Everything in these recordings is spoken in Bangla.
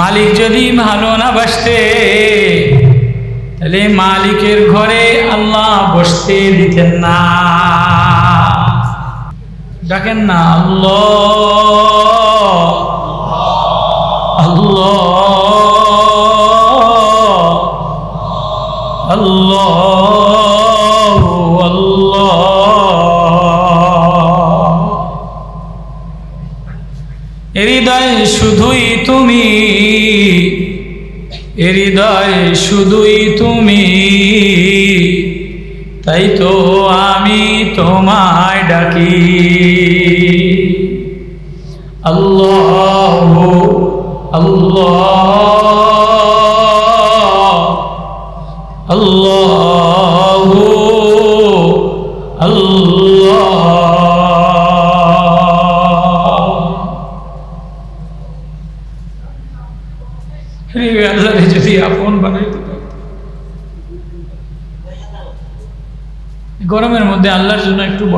মালিক যদি ভালো না বাসতে, তাহলে মালিকের ঘরে আল্লাহ বসতে দিতেন না। ডাকেন না, আল্লাহ আল্লাহ আল্লাহ। হৃদয় শুধুই তুমি। তাই তো আমি তোমায় ডাকি। আল্লাহ আল্লাহ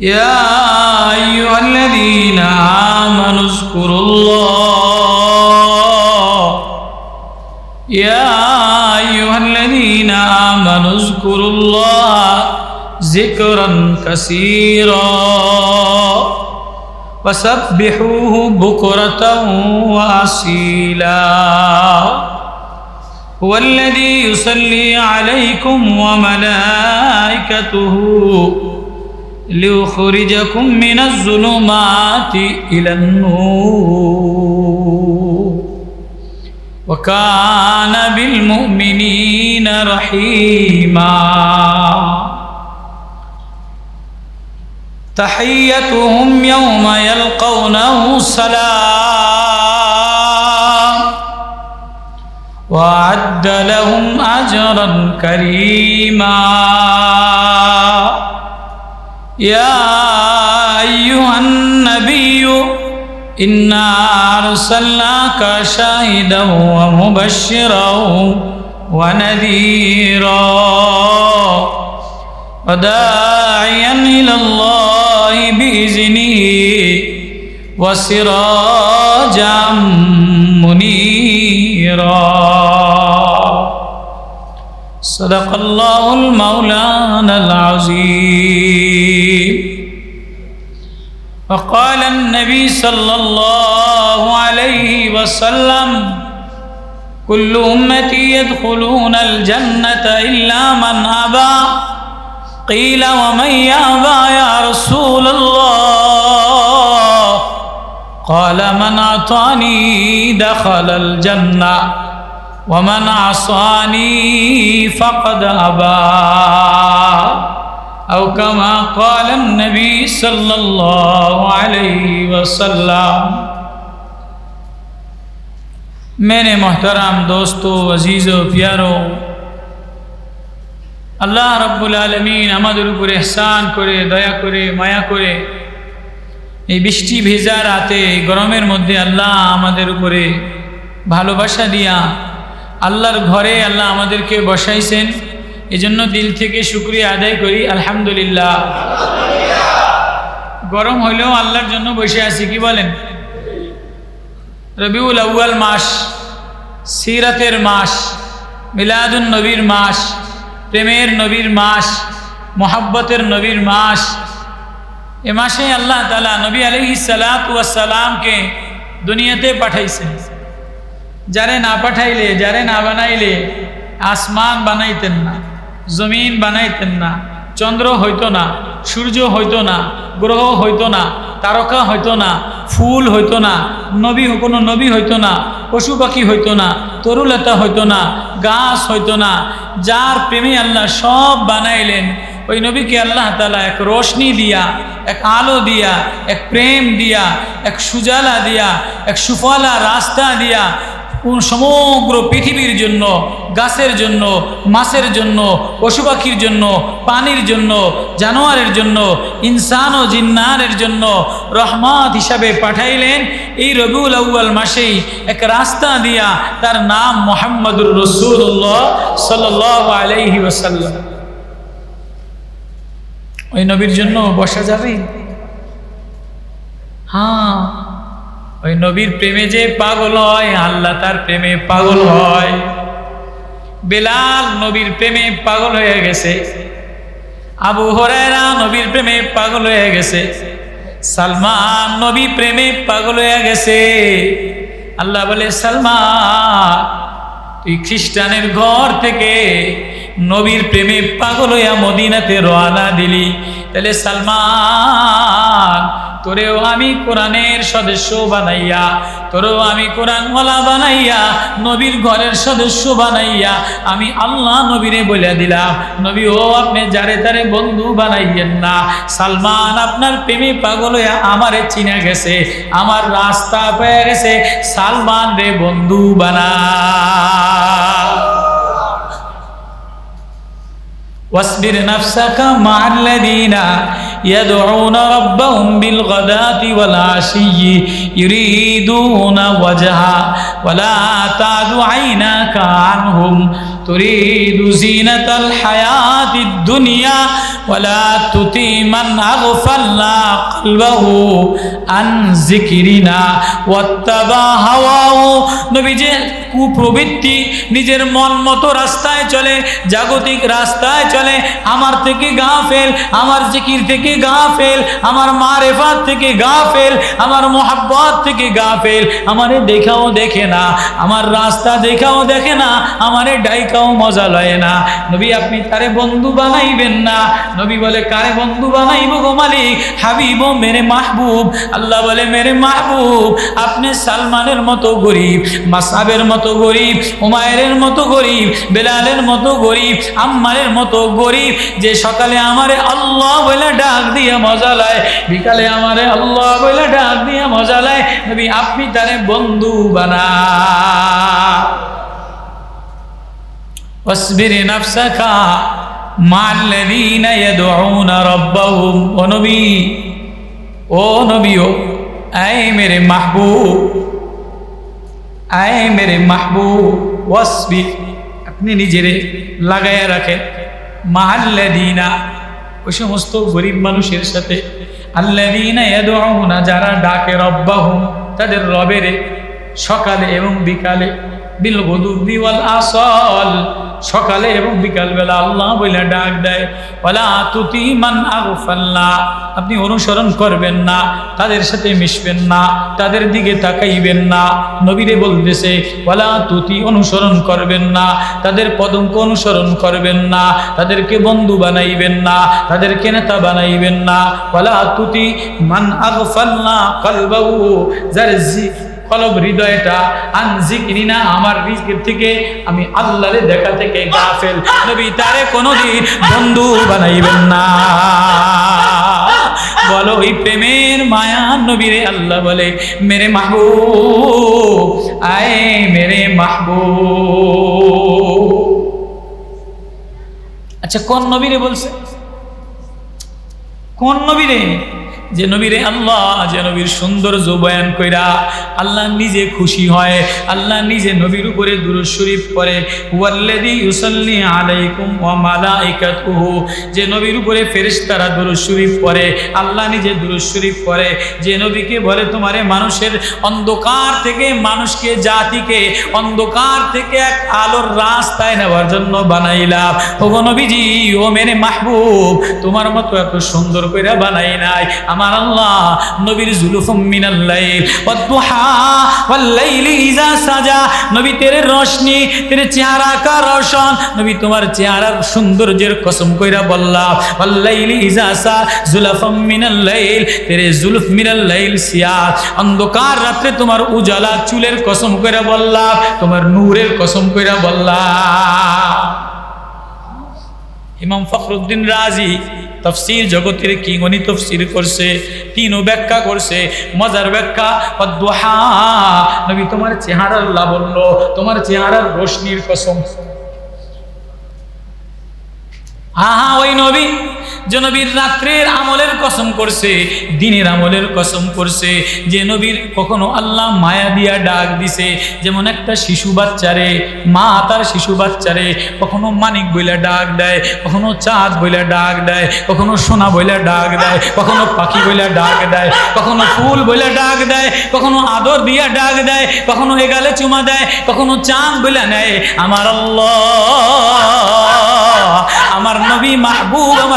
يا أيها الذين آمنوا اذكروا الله. يا أيها الذين آمنوا اذكروا الله ذكرا كثيرا. وسبحوه بكرة وأصيلا. هو الذي يصلي عليكم وملائكته. ليخرجكم من الظلمات إلى النور. وكان بالمؤمنين رحيما. تحيتهم يوم يلقونه سلام. وأعد لهم أجرا كريما. يا أيها النبي إنا أرسلناك شاهدا ومبشرا ونذيرا. وداعيا إلى الله بإذنه وسراجا منيرا. صدق الله المولانا العظيم. وقال النبي صلى الله عليه وسلم كل أمتي يدخلون الجنة إلا من أبى. قيل ومن يأبى يا رسول الله؟ قال من أعطاني دخل الجنة. ومن عصاني فقد أبا أو كما قال النبي صلى الله عليه وسلم، میرے محترم دوستو، عزیزو، پیارو আল্লাহ রব্বুল আলমিন আমাদের উপরে এহসান করে দয়া করে মায়া করে এই বৃষ্টি ভেজা রাতে গরমের মধ্যে আল্লাহ আমাদের بھالو بشا دیا۔ আল্লাহর ঘরে আল্লাহ আমাদেরকে বসাইছেন। এজন্য দিল থেকে শুক্রিয়া আদায় করি, আলহামদুলিল্লাহ। গরম হইলেও আল্লাহর জন্য বসে আছি, কি বলেন? রবিউল আউ্য়াল মাস, সিরাতের মাস, মিলাদুন নবীর মাস, প্রেমের নবীর মাস, মোহাব্বতের নবীর মাস। এ মাসে আল্লাহ তালা নবী আলহি সালাতামকে দুনিয়াতে পাঠাইছেন। যারে না পাঠাইলে, যারে না বানাইলে আসমান বানাইতেন না, জমিন বানাইতেন না, চন্দ্র হইতো না, সূর্য হইতো না, গ্রহ হইতো না, তারকা হইতো না, ফুল হইতো না, নবী, কোনো নবী হইতো না, পশু পাখি হইতো না, তরুলতা হইতো না, গাছ হইতো না, যার প্রেমী আল্লাহ সব বানাইলেন, ওই নবীকে আল্লাহ তালা এক রোশনি দিয়া, এক আলো দিয়া, এক প্রেম দিয়া, এক সুজালা দিয়া, এক সুফলা রাস্তা দিয়া কোন সমগ্র পৃথিবীর জন্য, গাছের জন্য, মাছের জন্য, পশু পাখির জন্য পানির জন্য, জানোয়ারের জন্য, ইনসান ও জিন্নারের জন্য রহমত হিসাবে পাঠাইলেন। এই রবিউল আউ্য়াল মাসেই এক রাস্তা দিয়া তার নাম মোহাম্মদুর রসুল্লাহ সাল আলাইহি ওসাল্লাম ওই নবীর জন্য বসা যাবে? হ্যাঁ। ওই নবীর প্রেমে যে পাগল হয়, আল্লাহ তার প্রেমে পাগল হয়। বেলাল নবীর প্রেমে পাগল হয়ে গেছে। আবু হরায়রা নবীর প্রেমে পাগল হয়ে গেছে। সালমান নবী প্রেমে পাগল হয়ে গেছে। আল্লাহ বলে, সালমান, তুই খ্রিস্টানের ঘর থেকে নবীর প্রেমে পাগল হইয়া মদিনাতে রওনা দিলি। তাহলে সালমান তোরেও আমি কোরআনের সদস্য বানাইয়া, তোরেও আমি কোরআন ওলা বানাইয়া, নবীর ঘরের সদস্য বানাইয়া, আমি আল্লাহ নবীরে বলে দিলাম, নবী ও, আপনি যারে তারে বন্ধু বানাইয়েন না। সালমান আপনার প্রেমে পাগল হইয়া আমারে চিনে গেছে, আমার রাস্তা পেয়ে গেছে, সালমান রে বন্ধু বানা। واصبر نفسك مع الذين يدعون ربهم بالغداة والعشي يريدون وجها ولا تعد عيناك عنهم. تريد زينة الحياة الدنيا ولا تطيع من أغفلنا قلبه عن ذكرنا. واتبع هواه. نبي কুপ্রবৃত্তি, নিজের মন মতো রাস্তায় চলে, জাগতিক রাস্তায় চলে, আমার থেকে গা ফেল, আমার জিকির থেকে গা ফেল, আমার মারেফাত থেকে গা ফেল, আমার মোহাব্বত থেকে গা ফেল, আমারে দেখাও দেখে না, আমার রাস্তা দেখাও দেখে না, আমারে ডাইকাও মজা লয় না। নবী, আপনি তারে বন্ধু বানাইবেন না। নবী বলে, কারে বন্ধু বানাইব গো মালিক? হাবিব মেরে মাহবুব। আল্লাহ বলে, মেরে মাহবুব, আপনি সালমানের মতো গরিব, মাসাবের মতো মতো গরিব উমায়ের মতো গরিব, বেলালের মতো গরিব, আম্মারের মতো গরিব, যে সকালে আমারে আল্লাহ বলে ডাক দিয়ে মজা লায়, বিকালে আমারে আল্লাহ বলে ডাক দিয়ে মজা লায়, নবী আপনি তারে বন্ধু বানা। অসবির নাফসাকা মাল্লাদিন ইয়াদউনা রাব্বাহুম, ও নবী ও নবী, ও আয় মেরে মাহবুব আয় মেরে মাহবুব, ওয়াসবি। আপনি নিজেরে লাগাইয়া রাখেন। মাহাল্লাদিনা ওই সমস্ত গরিব মানুষের সাথে। আল্লাদিনা না যারা ডাকে রব্বাহুম, তাদের রবেরে সকালে এবং বিকালে। বিল গদুবি ওয়াল আসল। সকালে এবং বিকালবেলা আল্লাহ বলে ডাক দেয় ওলা তুতি মান আপনি অনুসরণ করবেন না, তাদের সাথে মিশবেন না, তাদের দিকে তাকাইবেন না। নবীরে বলতেছে ওলা তুতি অনুসরণ করবেন না, তাদের পদঙ্ক অনুসরণ করবেন না, তাদেরকে বন্ধু বানাইবেন না, তাদেরকে নেতা বানাইবেন না। ওলা তুতি মান আগফাল্লা কলবাউ যার কলব হৃদয়টা আনজিকিনি না আমার রিজকের থেকে আমি আল্লাহরে দেখা থেকে গাফেল। নবী তারে কোনোদিন বন্ধু বানাইবেন না। বলো ওই প্রেমের মায়া নবীরে আল্লাহ বলে, মেরে মাহবুব, আয় মেরে মাহবুব। আচ্ছা কোন নবীরে বলছে? কোন নবীরে? যে নবীরে আল্লাহ, যে নবীর সৌন্দর্য বয়ান কইরা আল্লাহ নিজে খুশি হয়, আল্লাহ নিজে নবীর উপরে দুরূদ শরীফ পড়ে। ওয়াল্লাযী ইউসাল্লি আলাইকুম ওয়া মালাইকাতুহু, যে নবীর উপরে ফেরেশতারা দুরূদ শরীফ পড়ে, আল্লাহ নিজে দুরূদ শরীফ পড়ে। যে নবীকে বলে তোমারে মানুষের অন্ধকার থেকে, মানুষকে, জাতিকে অন্ধকার থেকে এক আলোর রাস্তায় নেওয়ার জন্য বানাইলাম। ওগো নবীজি, ও মেরে মাহবুব, তোমার মতো এত সুন্দর করে বানাই নাই। আমার আল্লাহ, নবীর জুলুফুম মিনাল লাইল। ওয়াদুহা ওয়াল লাইলি ইজা সাজা। নবী তেরে রশনি, তেরে চেহারা কা রোশন। নবী তোমার চেহারার সৌন্দর্যের কসম কইরা বললাম ওয়াল লাইলি ইজা সা, জুলফুম মিনাল লাইল। তেরে জুলফ মিনাল লাইল সিয়াত অন্ধকার রাত্রে তোমার উজালা চুলের কসম কইরা বললাম তোমার নূরের কসম কইরা বললাম ইমাম ফখরুদ্দিন রাজি তফসির জগতের কি গণি তফসির করছে তিনও ব্যাখ্যা করছে, মজার ব্যাখ্যা নবী তোমার চেহারার লাবণ্য, তোমার চেহারার রোশনির কসম। আহা ওই নবী। যে নবীর রাত্রের আমলের কসম করছে, দিনের আমলের কসম করছে, যে নবীর কখনো আল্লাহ মায়া দিয়া ডাক দিছে, যেমন একটা শিশু বাচ্চারে, মা তার শিশু বাচ্চারে কখনো মানিক বইলা ডাক দেয়, কখনো চাঁদ বইলা ডাক দেয়, কখনো সোনা বইলা ডাক দেয়, কখনো পাখি বইলা ডাক দেয়, কখনো ফুল বইলা ডাক দেয়, কখনো আদর দিয়া ডাক দেয়, কখনো এগালে চুমা দেয়, কখনো চাঁদ বইলা নেয়। আমার আল্লাহ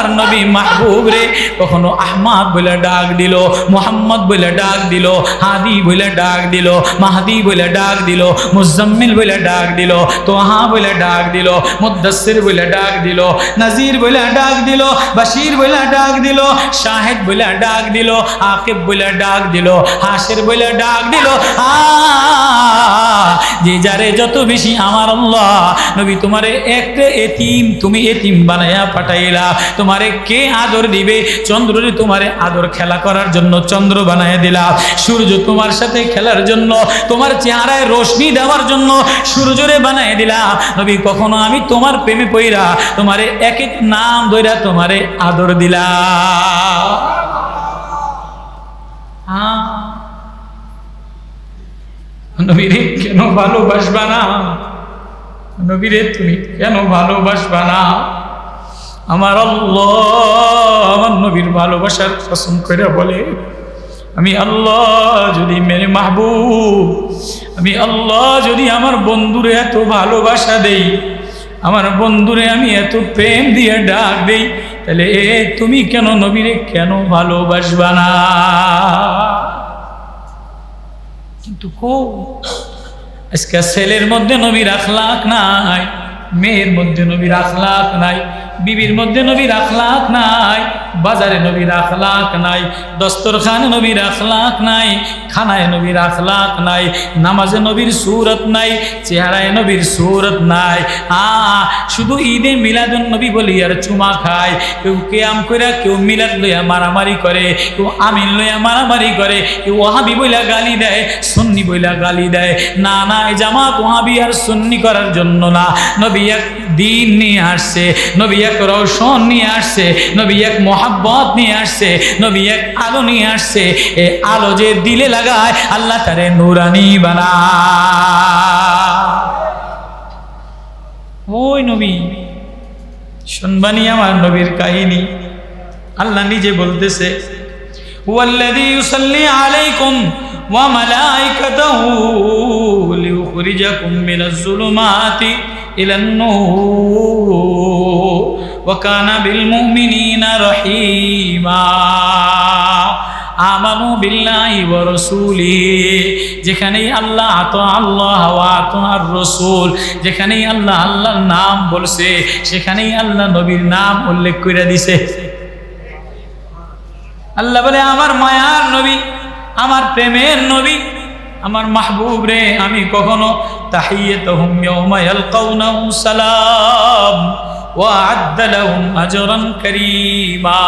আমার নবী মাহবুব রে কখনো আহমাদ বলে ডাক দিল মোহাম্মদ বলে ডাক দিল হাদি বলে ডাক দিল মাহাদি বলে ডাক দিল মুজাম্মিল বলে ডাক দিল তোহা বলে ডাক দিল মুদাসির বলে ডাক দিল নাজির বলে ডাক দিল বাশির বলে ডাক দিল শাহেদ বলে ডাক দিল আকিব বলে ডাক দিল হাসির বলে ডাক দিল যে যারে যত বেশি আমার আল্লাহ নবী তোমারে একটা এতিম তুমি এতিম বানাইয়া পাঠাইলা তোমারে কে আদর দিবে? চন্দ্ররে তোমারে আদর খেলা করার জন্য চন্দ্র বানায় দিলা সূর্য তোমার সাথে খেলার জন্য, তোমার চেহারায় রশ্মি দেওয়ার জন্য সূর্যরে বানায় দিলা নবী, কখনো আমি তোমার প্রেমে পইরা তোমারে এক এক নাম ধইরা তোমারে আদর দিলা নবীরে কেন ভালোবাসবা না? নবীরে তুমি কেন ভালোবাসবা না? আমার আল্লাহ আমার নবীর ভালোবাসার কসম করে বলে, আমি আল্লাহ যদি মেরে মাহবুব, আমি আল্লাহ যদি আমার বন্ধুরে এত ভালোবাসা দেই, আমার বন্ধুরে আমি এত প্রেম দিয়ে ডাক দেই, তাহলে এ তুমি কেন নবীরে কেন ভালোবাসবা না? কিন্তু কো আজকে ছেলের মধ্যে নবীর আখলাক নাই, মেয়ের মধ্যে নবীর আখলাক নাই। বিবির মধ্যে নবীর আখলাক নাই, বাজারে নবীর আখলাক নাই, দস্তরখানে নবীর আখলাক নাই, খানায় নবীর আখলাক নাই, নামাজে নবীর সুরত নাই, চেহারায় নবীর সুরত নাই। আ, শুধু ঈদে মিলাদুন নবী বলি আর চুমা খায়। কেউ কেয়াম করে কেউ মিলাদ লইয়া মারামারি করে, কেউ আমিন লইয়া মারামারি করে, কেউ ওহাবি বইলা গালি দেয়, সুন্নি বইলা গালি দেয়। না না জামাত ওহাবি আর সন্নি করার জন্য না। নবী এক দিন নিয়ে আসছে, নবী রৌশন নিয়ে আসছে, নবী এক মহাব্বত নিয়ে আসছে, নবী এক আলো নিয়ে আসছে, এ আলো যে দিলে লাগায়, আল্লাহ তারে নুরানি বানা ওই নবী, শুনবানি আমার নবীর কাহিনী। আল্লাহ নিজে বলতেছে, ওয়াল্লাযী ইউসাল্লি আলাইকুম ওয়া মালাইকাতুহু লিইখরিজাকুম মিনাজ যুলুমাতি ইলান যেখানেই আল্লাহ আত আল্লাহ ওয়া আত আর রাসূল, যেখানেই আল্লাহ আল্লাহর নাম বলছে, সেখানেই আল্লাহ নবীর নাম উল্লেখ করে দিছে। আল্লাহ বলে, আমার মায়ার নবী, আমার প্রেমের নবী, আমার মাহবুব রে, আমি কখনো ইয়াওমা ইয়ালকাউনাহু সালাম। ওয়া আদ্দা লাহুম আজরান কারীমা।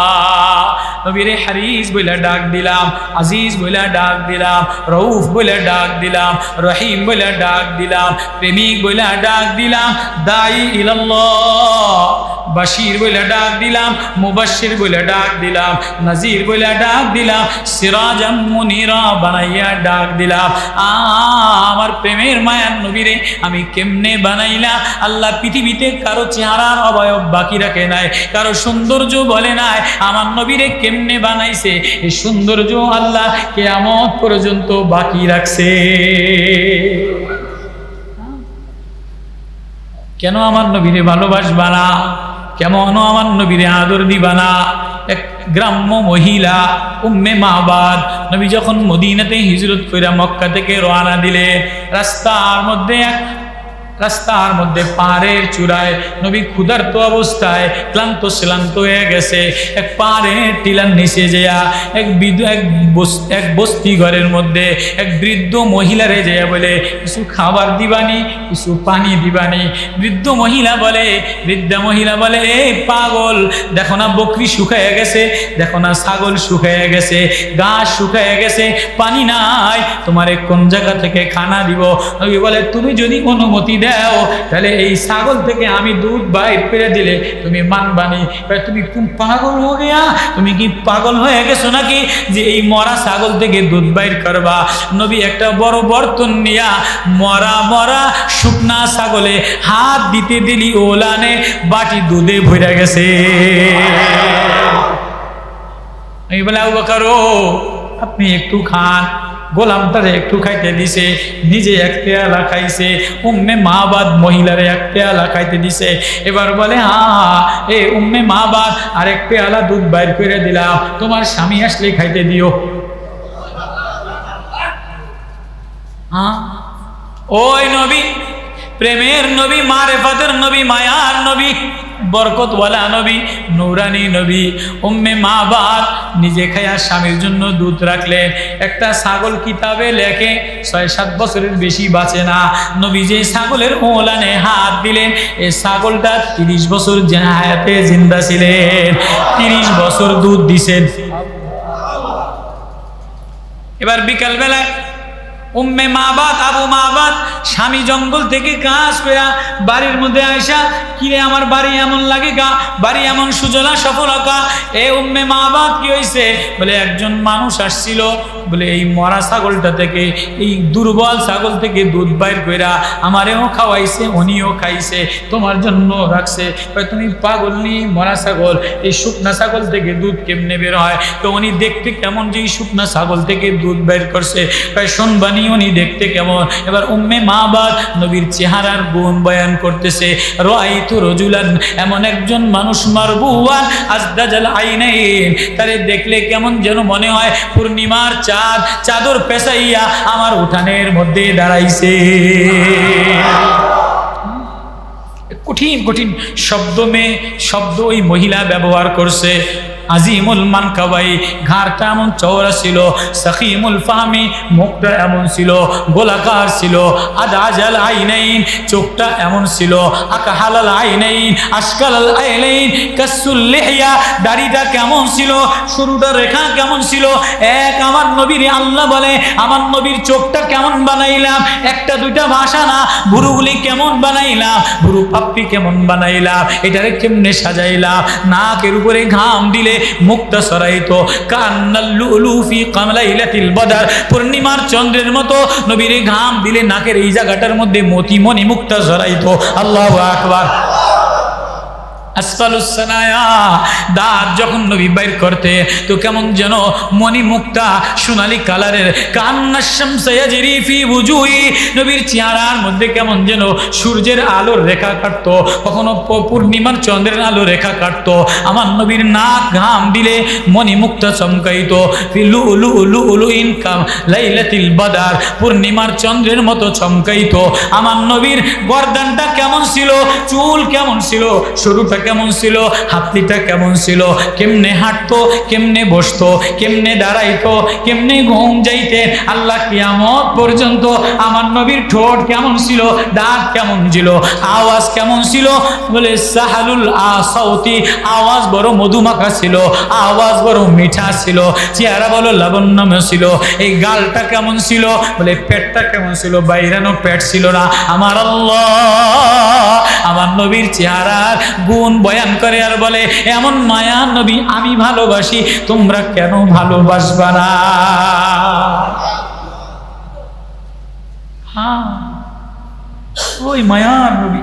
নবীরে হারিস বইলা ডাক দিলাম, আজিজ বইলা ডাক দিলাম, রউফ বইলা ডাক দিলাম, রহিম বইলা ডাক দিলাম, প্রেমিক বলে ডাক দিলাম দাই বাশির বইলা ডাক দিলাম, মুবাশির বইলা ডাক দিলাম, নাজির বইলা ডাক দিলাম সিরাজাম মুনিরা বানাইয়া ডাক দিলাম। আমার প্রেমের মায়ার নবীরে আমি কেমনে বানাইলাম? আল্লাহ পৃথিবীতে কারও চেহারার অবয়ব বাকি রাখে নাই, কারও সৌন্দর্য বলে নাই, আমার নবীরে কেমনে বানাইছে? এই সৌন্দর্য আল্লাহ কেয়ামত পর্যন্ত বাকি রাখছে। কেন আমার নবীরে ভালোবাসবা না? কেমন আমার নবীরে আদর দিবা না এক গ্রাম্য মহিলা, উম্মে মাহবাদ নবী যখন মদিনাতে হিজরত কইরা মক্কা থেকে রওনা দিলে রাস্তার মধ্যে এক রাস্তার মধ্যে পাহাড়ের চূড়ায়, নবী ক্ষুধার্ত অবস্থায় ক্লান্ত শ্লান্ত হয়ে গেছে। এক পাহাড়ের টিলার নিচে যেয়া এক বিধ, এক এক বস্তি ঘরের মধ্যে এক বৃদ্ধ মহিলারে যেয়া বলে, কিছু খাবার দিবানি, কিছু পানি দিবানি? বৃদ্ধ মহিলা বলে, বৃদ্ধা মহিলা বলে, এ পাগল, দেখো না বকরি শুকায় গেছে, দেখো না ছাগল শুকায় গেছে গাছ শুকায় গেছে, পানি নাই, তোমারে কোন জায়গা থেকে খানা দিব? নবী বলে, তুমি যদি অনুমতি দাও, তাহলে এই ছাগল থেকে আমি দুধ বাইর করে দিলে তুমি মানবানি। তুমি পাগল হয়ে গিয়া? তুমি কি পাগল হয়ে গেছো নাকি যে এই মরা ছাগল থেকে দুধ বাইর করবা? নবী একটা বড় বর্তন নিয়া মরা মরা শুকনা ছাগলে হাত দিতে দিলি ওলানে, বাটি দুধে ভরে গেছে। আমি বলে আপনি একটু খান। গোলামটারে একটু খাইতে দিছে, নিজে এক পেয়ালা খাইছে, উম্মে মাবাদ মহিলারে এক পেয়ালা খাইতে দিছে। এবার বলে হা হা এ উম্মে মাবাদ আর এক পেয়ালা দুধ বাইর করে দিলাম, তোমার স্বামী আসলে খাইতে দিও। ওই নবী, প্রেমের নবী, মারেফাতের নবী, মায়ার নবী। বরকতওয়ালা নবী, নৌরানি নবী, উম্মে মা বাদ নিজে খায়া স্বামীর জন্য দুধ রাখলেন। একটা ছাগল কিতাবে লেখে, ছয় সাত বছরের বেশি বাঁচে না। নবী যে ছাগলের ওলানে হাত দিলেন এই ছাগলটা তিরিশ বছর হায়াতে জিন্দা ছিলেন। তিরিশ বছর দুধ দিছেন। এবার বিকাল বেলায় উম্মে মাবাদ, আবু মা মাবাদ, স্বামী জঙ্গল থেকে কাজ পেয়া বাড়ির মধ্যে আয়সা কিরে আমার বাড়ি এমন লাগে গা? বাড়ি এমন সুজলা সফলতা এ উম্মে মাবাদ কি হয়েছে বলে, একজন মানুষ আসছিল বলে এই মরা ছাগলটা থেকে, এই দুর্বল ছাগল থেকে দুধ বাইর কইরা আমারেও খাওয়াইছে, উনিও খাইছে, তোমার জন্য রাখছে। তুমি পাগল নি মরা ছাগল, এই শুকনা ছাগল থেকে দুধ কেমনে বের হয়? তো উনি দেখতে কেমন যে এই শুকনা ছাগল থেকে দুধ বের করছে। শোনবানি উনি দেখতে কেমন? এবার উম্মে মা বাদ নবীর চেহারার গুণ বয়ান করতেছে রাইতু রজুলান, এমন একজন মানুষ মারবুয়ান আজদাজাল আইনাইন, তারে দেখলে কেমন যেন মনে হয় পূর্ণিমার চাঁদ, চাদর পেশাইয়া আমার উঠানের মধ্যে দাঁড়াইছে। কঠিন কঠিন শব্দ মেয়ে শব্দ ওই মহিলা ব্যবহার করছে। আজিমুল মান কাবাই ঘাড়টা এমন চওড়া ছিল, সখিমুল ফাহমি, মুখটা এমন ছিল, গোলাকার ছিল, আদাজাল আইনাইন, চোখটা এমন ছিল, আকাহালাল আইনাইন আশকালাল আইনাইন, কাসুল লেহিয়া, দাড়িটা কেমন ছিল, শুরুটা রেখা কেমন ছিল, এক আমার নবীর আল্লাহ বলে, আমার নবীর চোখটা কেমন বানাইলাম, একটা দুইটা ভাষা না, ভুরুগুলি কেমন বানাইলাম, ভুরু পাপ্পি কেমন বানাইলাম, এটারে কেমনে সাজাইলাম, নাকের উপরে ঘাম দিলে মুক্তা সরাইতো কান্নাল্লুলুফি কামলাইলাতিল বদার। পূর্ণিমার চন্দ্রের মতো নবীর ঘাম দিলে নাকের এই জায়গাটার মধ্যে মতিমণি মুক্তা সরাইতো আল্লাহ আকবার। যখন বাইর করতে, তো কেমন যেন কালারের নবীর মধ্যে কেমন যেন সূর্যের আলোর রেখা কাটতো, কখনো পূর্ণিমার চন্দ্রের আলো রেখা কাটতো, আমার নবীর নাক ঘাম দিলে মণি মুক্তা চমকাইতো লু উলু উলু বাদার, পূর্ণিমার চন্দ্রের মতো চমকাইতো, আমার নবীর গর্দানটা কেমন ছিল, চুল কেমন ছিল সরুটা কেমন ছিল? হাতলিটা কেমন ছিল? কেমনে হাঁটতো? কেমনে বসতো? কেমনে দাঁড়াইতো? কেমনে ঘুম যাইতে? আল্লাহ কিয়ামত পর্যন্ত আমার নবীর ঠোঁট কেমন ছিল? দাঁত কেমন ছিল? আওয়াজ কেমন ছিল? বলে, সাহালুল আসাউতি। আওয়াজ বড় মধুমাখা ছিল। আওয়াজ বড় মিঠা ছিল। চেহারা বলো লাবণ্যময় ছিল। এই গালটা কেমন ছিল? বলে, পেটটা কেমন ছিল? বাইরানো পেট ছিল না। আমার আল্লাহ, আমার নবীর চেহারার গুণ বয়ান করে আর বলে, এমন মায়া নবী আমি ভালোবাসি, তোমরা কেন ভালোবাসবা না? হ্যাঁ ওই মায়া নবী।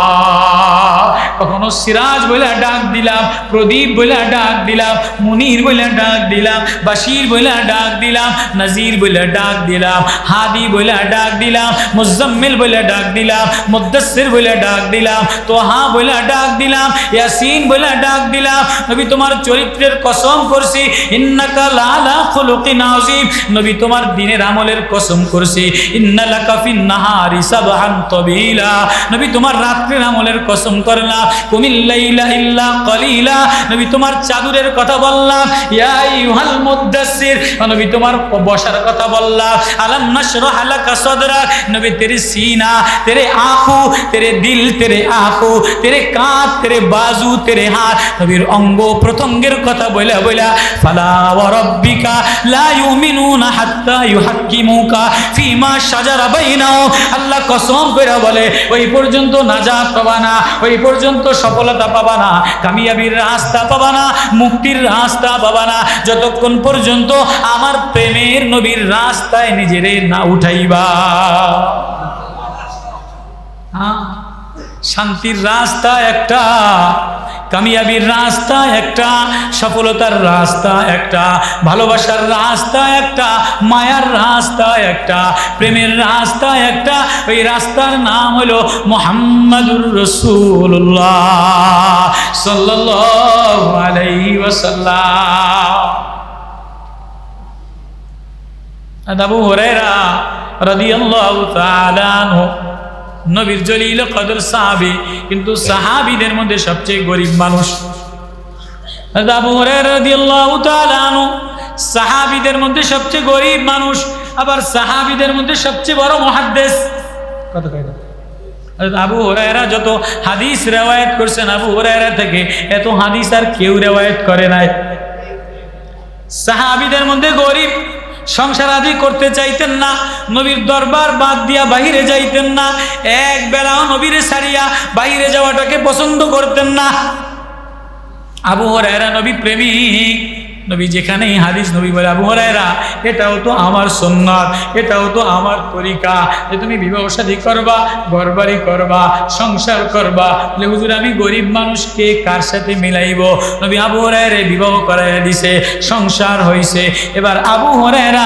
কখনো সিরাজ বলে ডাক দিলাম প্রদীপ বলে ডাক দিলাম মুনির বলে ডাক দিলাম বাশির বলে ডাক দিলাম নাজির বলে ডাক দিলাম হাদি বলে ডাক দিলাম মুজাম্মিল বলে ডাক দিলাম মুদ্দাসির বলে ডাক দিলাম তোহা বলে ডাক দিলাম ইয়াসিন বলে ডাক দিলাম নবী তোমার চরিত্রের কসম করছি ইন্নাকা লালা খুলুকিন আযীম নবী তোমার দিনের আমলের কসম করছি ইন্নালাকা ফিন নাহারি সাবহান তাবিলা নবী তোমার রাত্রের আমলের কসম করলাম তোমার চাদরের কথা বললাম নবী তোমার বসার কথা বললাম নবী তেরে সিনা, তেরে তেরে দিল, তেরে তেরে কাঁধ, তেরে বাজু, তেরে হাত, নবীর অঙ্গ প্রত্যঙ্গের কথা বলে বলে ফালা ওয়া রাব্বিকা লা ইউমিনুনা হাত্তা ইউহাক্কিমুকা ফিমা শাজারা বাইনাহুম আল্লাহ কসম করে বলে, ওই পর্যন্ত নাজাত পাবা না, ওই পর্যন্ত সফলতা পাবা না, কামিয়াবির রাস্তা পাবা না, মুক্তির রাস্তা পাবা না। যতক্ষণ পর্যন্ত আমার প্রেমের নবীর রাস্তায় নিজেরে না উঠাইবা। হ্যাঁ? শান্তির রাস্তা একটা। কামিয়াবির রাস্তা একটা, সফলতার রাস্তা একটা, ভালোবাসার রাস্তা একটা, মায়ার রাস্তা একটা, প্রেমের রাস্তা একটা। ওই রাস্তার নাম হলো মোহাম্মদুর রসুল্লাহ ওয়াসাল্লাম। আবু হুরায়রা রাদিয়াল্লাহু নবীর জলিল কদর সাহাবি, কিন্তু সাহাবিদের মধ্যে সবচেয়ে গরিব মানুষ। সাহাবিদের মধ্যে সবচেয়ে গরিব মানুষ, আবার সাহাবিদের মধ্যে সবচেয়ে বড় মুহাদ্দিস। কত কয় আবু হুরায়রা যত হাদিস রেওয়ায়েত করছেন, আবু হুরায়রা থেকে এত হাদিস আর কেউ রেওয়ায়েত করে নাই। সাহাবিদের মধ্যে গরিব সংসার আদি করতে চাইতেন না, নবীর দরবার বাদ দিয়া বাহিরে যাইতেন না, এক বেলাও নবীরে সারিয়া বাহিরে যাওয়াটাকে পছন্দ করতেন না। আবু হরায়রা নবী প্রেমিক। নবী যেখানেই হাদিস নবী বলে, আবু হরাইরা এটাও তো আমার সন্ন্যত এটাও তো আমার তরিকা। যে তুমি বিবাহ শাদী করবা ঘরবাড়ি করবা, সংসার করবা। বলে, হুজুর, আমি গরিব মানুষকে কার সাথে মিলাইব? নবী আবু হরাইরে বিবাহ করাইয়া দিছে, সংসার হইছে। এবার আবু হরায়রা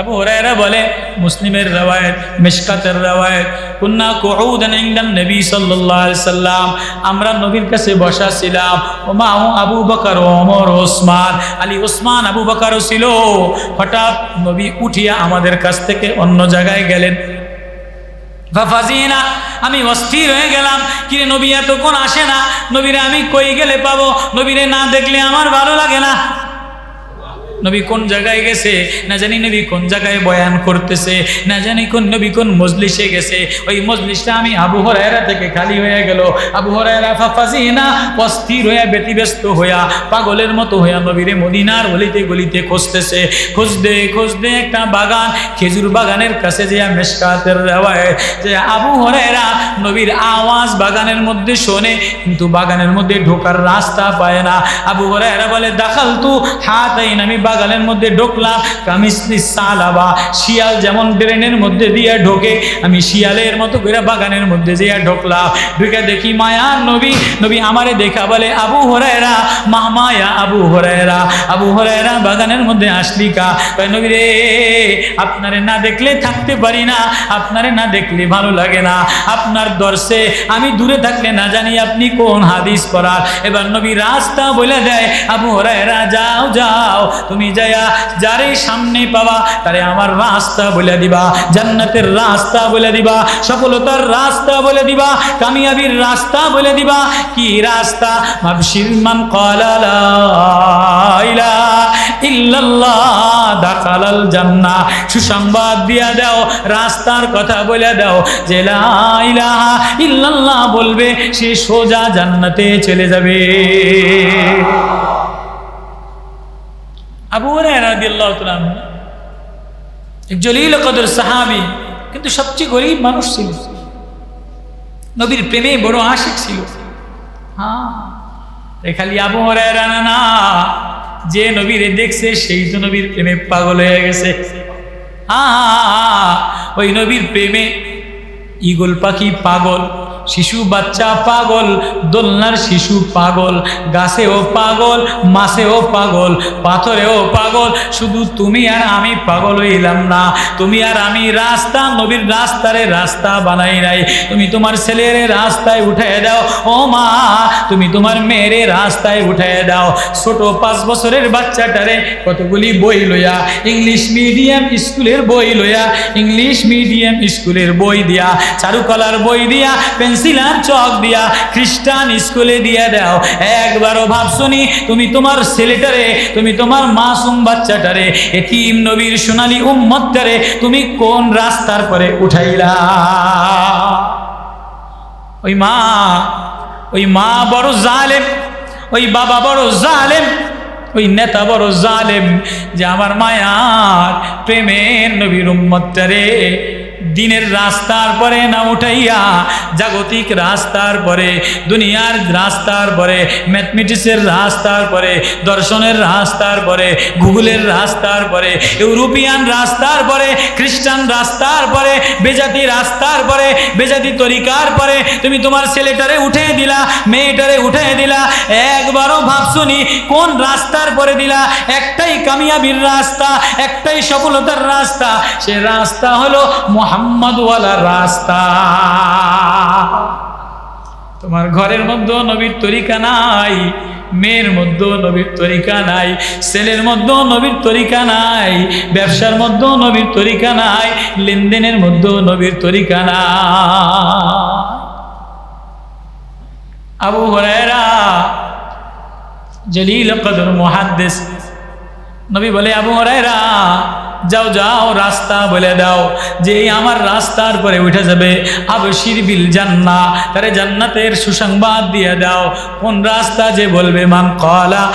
আবু হুরায়রা বলে, মুসলিমের রওয়ায়েত, মিশকাতের রওয়ায়েত, কুন্না কুউদান ইনদান নবী সাল্লাল্লাহু আলাইহি সাল্লাম, আমরা নবীর কাছে বসা ছিলাম। ওমা আবু বকর ওমর ওসমান, আলী ওসমান, আবু বকরও ছিল। হঠাৎ নবী উঠিয়া আমাদের কাছ থেকে অন্য জায়গায় গেলেন। ফাফাজিনা আমি অস্থির হয়ে গেলাম। কিরে নবী, এতক্ষণ আসে না? নবীরে আমি কই গেলে পাবো? নবীরে না দেখলে আমার ভালো লাগে না। নবী কোন জায়গায় গেছে? না জানি নবী কোন জায়গায় বয়ান করতেছে। না জানি কোন নবী কোন মজলিসে গেছে। ওই মজলিসটা আমি আবু হরায়রা থেকে খালি হয়ে গেল। আবু হরায়রা ফাফাজিনা অস্থির হয়ে ব্যতিব্যস্ত হইয়া পাগলের মতো হইয়া নবীরে মদিনার গলিতে গলিতে খুঁজতেছে। খুঁজতে খুঁজতে একটা বাগান, খেজুর বাগানের কাছে যে মেশকাতের রেওয়ায়, যে আবু নবীর আওয়াজ বাগানের মধ্যে শোনে, কিন্তু বাগানের মধ্যে ঢোকার রাস্তা পায় না। আবু হরায়রা বলে দাখাল তু হাত আমি বাগানের মধ্যে ঢুকলাম কামিসলি সালাবা শিয়াল যেমন ড্রেনের মধ্যে দিয়ে ঢোকে, আমি শিয়ালের মতো করে বাগানের মধ্যে যেয়ে ঢুকলাম ঢুকে দেখি মায়ার নবী নবী আমারে দেখা বলে, আবু হরায়রা মামায়া আবু হরায়রা আবু হরায়রা বাগানের মধ্যে আসলি কা? নবী রে, আপনারে না দেখলে থাকতে পারি না, আপনারে না দেখলে ভালো লাগে না, আপনার দর্শে আমি দূরে থাকলে না জানি আপনি কোন হাদিস পড়ার। এবার নবী রাস্তা বলে দেয়, আবু হরায়রা, যাও যাও তুমি যায়া, যারে সামনে পাবা, তারে আমার রাস্তা বলে দিবা, জান্নাতের রাস্তা বলে দিবা, সফলতার রাস্তা বলে দিবা, কামিয়াবির রাস্তা বলে দিবা, কি রাস্তা? মাবশির মান ক্বালা লা ইলাহা ইল্লাল্লাহ, দাখালাল জান্নাহ সুসংবাদ দিয়া দাও, রাস্তার কথা বলে দাও, যে ইলাহা ইল্লাল্লাহ বলবে, সে সোজা জান্নাতে চলে যাবে। আবু হুরায়রা রাদিয়াল্লাহু তাআলা আনহু, এক জলিল কদর সাহাবী, কিন্তু সবচেয়ে গরিব মানুষ ছিল। নবীর প্রেমে বড় আশিক ছিল। হ্যাঁ খালি আবু হরায়রা না যে নবীরে দেখছে সেই তো নবীর প্রেমে পাগল হয়ে গেছে। হ্যাঁ ওই নবীর প্রেমে ইগল পাখি পাগল। শিশু বাচ্চা পাগল, দোলনার শিশু পাগল, গাছেও পাগল, মাছেও পাগল, পাথরেও পাগল, শুধু তুমি আর আমি পাগল হইলাম না। তুমি আর আমি রাস্তা, নবীর রাস্তারে রাস্তা বানাই নাই। তুমি তোমার ছেলের রাস্তায় উঠে দাও, ও মা, তুমি তোমার মেয়ের রাস্তায় উঠে দাও। ছোট পাঁচ বছরের বাচ্চাটারে কতগুলি বই লইয়া, ইংলিশ মিডিয়াম স্কুলের বই লইয়া, ইংলিশ মিডিয়াম স্কুলের বই দিয়া, চারুকলার বই দিয়া পেন্সিল আর চক দিয়া, খ্রিস্টান স্কুলে দিয়ে দাও। একবারও ভাবছনি তুমি তোমার ছেলেটারে, তুমি তোমার মাসুম বাচ্চাটারে, এতিম নবীর সোনালী উম্মতটারে তুমি কোন রাস্তার পরে উঠাইলা? ওই মা ওই মা বড় জালেম, ওই বাবা বড় জালেম, ওই নেতা বড় জালেম যে আমার মায়ার প্রেমের নবীর উম্মতটারে দিনের রাস্তার পরে না উঠাইয়া জাগতিক রাস্তার পরে, দুনিয়ার রাস্তার পরে, ম্যাথমেটিক্সের রাস্তার পরে, দর্শনের রাস্তার পরে, গুগলের রাস্তার পরে, ইউরোপিয়ান রাস্তার পরে, খ্রিস্টান রাস্তার পরে, বেজাতি রাস্তার পরে, বেজাতি তরিকার পরে, তুমি তোমার ছেলেটারে উঠে দিলা, মেয়েটারে উঠে দিলা, একবারও ভাবছনি কোন রাস্তার পরে দিলা, একটাই কামিয়াবির রাস্তা, একটাই সফলতার রাস্তা, সে রাস্তা হলো মোহাম্মদওয়ালা রাস্তা। তোমার ঘরের মধ্যেও নবীর তরিকা নাই, মেয়ের মধ্যেও নবীর তরিকা নাই, ছেলের মধ্যেও নবীর তরিকা নাই, ব্যবসার মধ্যেও নবীর তরিকা নাই, লেনদেনের মধ্যেও নবীর তরিকা নাই। আবু হরায়রা, জলিল কদর মুহাদ্দিস, নবী বলে, আবু হরায়রা যাও যাও, রাস্তা বলে দাও। যে আমার রাস্তার পরে উঠে যাবে, আবশির বিল জান্না তারে জান্নাতের সুসংবাদ দিয়ে দাও। কোন রাস্তা যে বলবে, মান কলা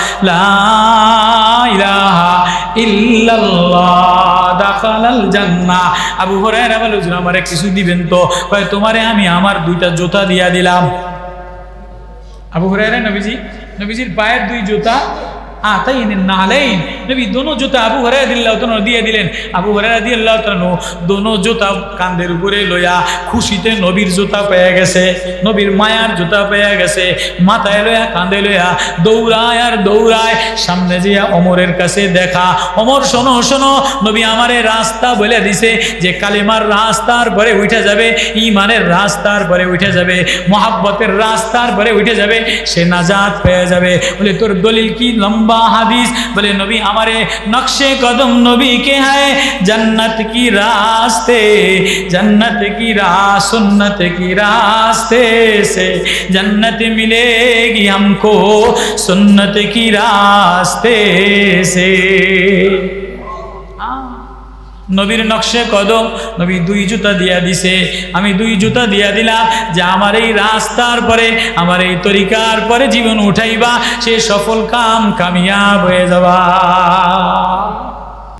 জান্নাহ। আবু আমারে তো? তোমারে আমি আমার দুইটা জুতা দিয়া দিলাম। আবু হুরায়রা, নবীজি, নবীজির পায়ের দুই জুতা নবী আবু তন দিয়ে দিলেন। আবু তন দোনো উপরে লইয়া খুশিতে নবীর গেছে, নবীর মায়ার গেছে, মাথায় লইয়া কান্দে লইয়া দৌড়ায় আর দৌড়ায় সামনে যে অমরের কাছে দেখা। অমর, শোনো শোনো, নবী আমারে রাস্তা বলে দিছে যে কালিমার রাস্তার পরে উঠে যাবে ইমানের রাস্তার পরে উঠে যাবে, মহাব্বতের রাস্তার পরে উঠে যাবে, সে নাজাত পেয়ে যাবে। বলে, তোর দলিল কি লম্বা لمبا حدیث، بولے نبی ہمارے نقش قدم نبی کے ہے جنت کی راستے، جنت کی راہ، سنت کی راستے سے جنت ملے گی ہم کو، سنت کی راستے سے۔ নবীর নকশে কদম, নবী দুই জুতা দিয়া দিছে। আমি দুই জুতা দিয়া দিলাম যে আমার এই রাস্তার পরে, আমার এই তরিকার পরে জীবন উঠাইবা, সে সফল কাম কামিয়াব হয়ে যাবা।